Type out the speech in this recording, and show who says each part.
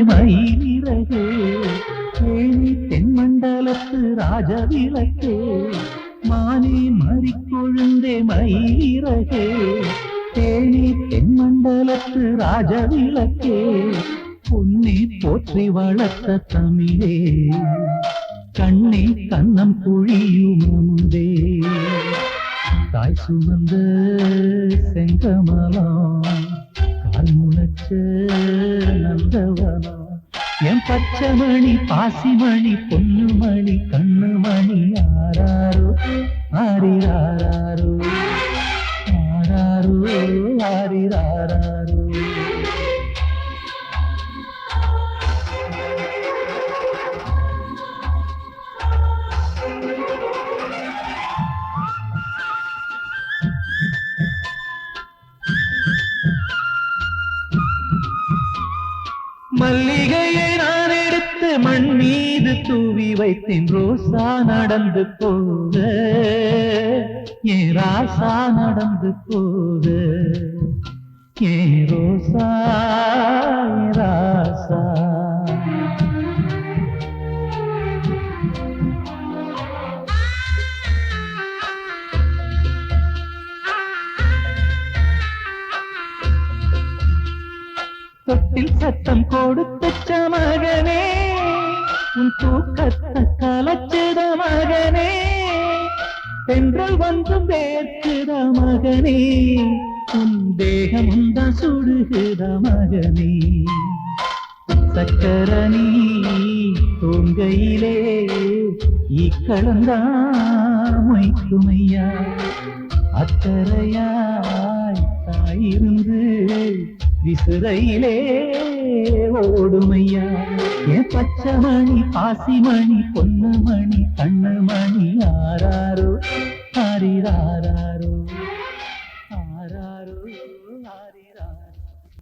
Speaker 1: கொழுந்தே மயிலிறகே தேனி தென்மண்டலத்து ராஜவிளக்கே மானே மறி கொழுந்தே மயிலிறகே தேனி தென்மண்டலத்து ராஜவிளக்கே பொன்னே போற்றி வளர்த்த தமிழே கண்ணே கண்ணம் குழியும் அமுதே தாய் சுமந்த செங்கமலாம் கால் முளைச்ச வந்தவனா என் பச்சைமணி பாசிமணி பொன்னுமணி கண்ணுமணி ஆராரோ ஆரிராரோ ஆராரோ ஆரிராரோ மல்லிகையை நான் எடுத்து மண் மீது தூவி வைத்தேன். ரோசா நடந்து போக ஏ ராசா நடந்து போக ஏ ரோசா ஏன் தொட்டில் சத்தம் கொடுத்த மகனே உன் தூக்கத்தை கலச்சிட மகனே பெண்கள் வந்து வேர்க்குத மகனே உன் தேகமும் தான் சுடுகிற மகனே. சக்கரணி தூங்கையிலே இக்களந்தான் மொய்க்குமையா அக்கறையாய் சிறையிலே ஓடுமையா? என் பச்சமணி பாசிமணி பொன்னமணி கண்ணமணி ஆராரோ ஆரிராரோ ஆராரோ ஆரிரா